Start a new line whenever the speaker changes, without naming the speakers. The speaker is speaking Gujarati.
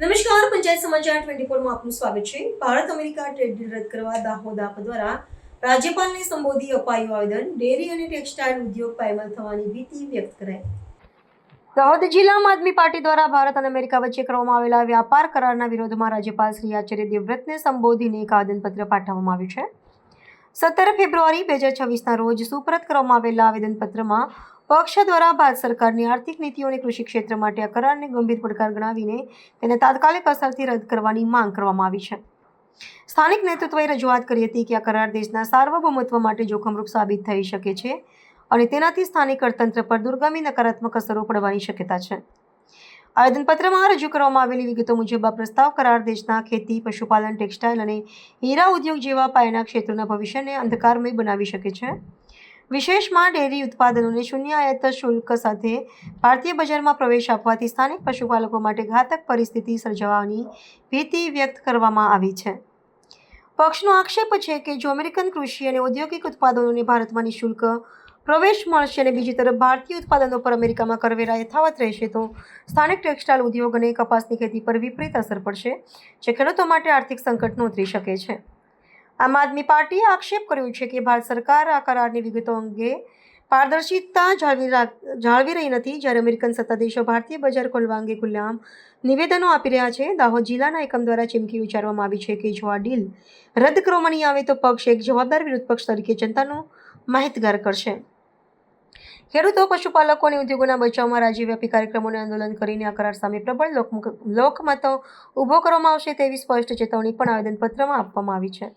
નમસ્કાર, પંચાયત સમાચાર ટ્વેન્ટી ફોરમાં આપનું સ્વાગત છે. ભારત અમેરિકા ટ્રેડ ડીલ રદ કરવા દાહોદ આપ દ્વારા રાજ્યપાલને સંબોધી અપાયું આવેદન. ડેરી અને ટેક્સટાઇલ ઉદ્યોગ પાયમાલ થવાની ભીતિ વ્યક્ત કરાઈ. દાહોદ જિલ્લામાં આદમી પાર્ટી દ્વારા ભારત અને અમેરિકા વચ્ચે કરવામાં આવેલા વ્યાપાર કરારના વિરોધમાં રાજ્યપાલ શ્રી આચાર્ય દેવવ્રતને સંબોધીને એક આવેદનપત્ર પાઠવવામાં આવ્યું છે. સત્તર ફેબ્રુઆરી બે હજાર છવ્વીસના રોજ સુપરત કરવામાં આવેલા આવેદનપત્રમાં પક્ષ દ્વારા ભારત સરકારની આર્થિક નીતિઓ અને કૃષિ ક્ષેત્ર માટે આ કરારને ગંભીર પડકાર ગણાવીને તેને તાત્કાલિક અસરથી રદ કરવાની માંગ કરવામાં આવી છે. સ્થાનિક નેતૃત્વએ રજૂઆત કરી હતી કે આ કરાર દેશના સાર્વભૌમત્વ માટે જોખમરૂપ સાબિત થઈ શકે છે અને તેનાથી સ્થાનિક અર્થતંત્ર પર દુર્ગામી નકારાત્મક અસરો પડવાની શક્યતા છે. આવેદનપત્રમાં રજૂ કરવામાં આવેલી વિગતો મુજબ આ પ્રસ્તાવ કરાર દેશના ખેતી, પશુપાલન, ટેક્સટાઇલ અને હીરા ઉદ્યોગ જેવા પાયાના ક્ષેત્રોના ભવિષ્યને અંધકારમય બનાવી શકે છે. વિશેષમાં ડેરી ઉત્પાદનોને શૂન્ય આયાત શુલ્ક સાથે ભારતીય બજારમાં પ્રવેશ આપવાથી સ્થાનિક પશુપાલકો માટે ઘાતક પરિસ્થિતિ સર્જાવાની ભીતિ વ્યક્ત કરવામાં આવી છે. પક્ષનો આક્ષેપ છે કે જો અમેરિકન કૃષિ અને ઔદ્યોગિક ઉત્પાદનોને ભારતમાં નિઃશુલ્ક પ્રવેશ મળશે અને બીજી તરફ ભારતીય ઉત્પાદનો પર અમેરિકામાં કરવેરા યથાવત રહેશે તો સ્થાનિક ટેક્સટાઇલ ઉદ્યોગ અને કપાસની ખેતી પર વિપરીત અસર પડશે, જે ખેડૂતો માટે આર્થિક સંકટ નોતરી શકે છે. આમ આદમી પાર્ટીએ આક્ષેપ કર્યો છે કે ભારત સરકાર આ કરારની વિગતો અંગે પારદર્શિતા જાળવી જાળવી રહી નથી, જ્યારે અમેરિકન સત્તાધીશો ભારતીય બજાર ખોલવા અંગે ખુલ્લેઆમ નિવેદનો આપી રહ્યા છે. દાહોદ જિલ્લાના એકમ દ્વારા ચીમકી ઉચ્ચારવામાં આવી છે કે જો આ ડીલ રદ કરવામાં નહીં આવે તો પક્ષ એક જવાબદાર વિરોધ પક્ષ તરીકે જનતાનો માહિતગાર કરશે. ખેડૂતો પશુપાલકો અને ઉદ્યોગોના બચાવમાં રાજ્યવ્યાપી કાર્યક્રમોને આંદોલન કરીને આ કરાર સામે પ્રબળ લોકમતો ઊભો કરવામાં આવશે તેવી સ્પષ્ટ ચેતવણી પણ આવેદનપત્રમાં આપવામાં આવી છે.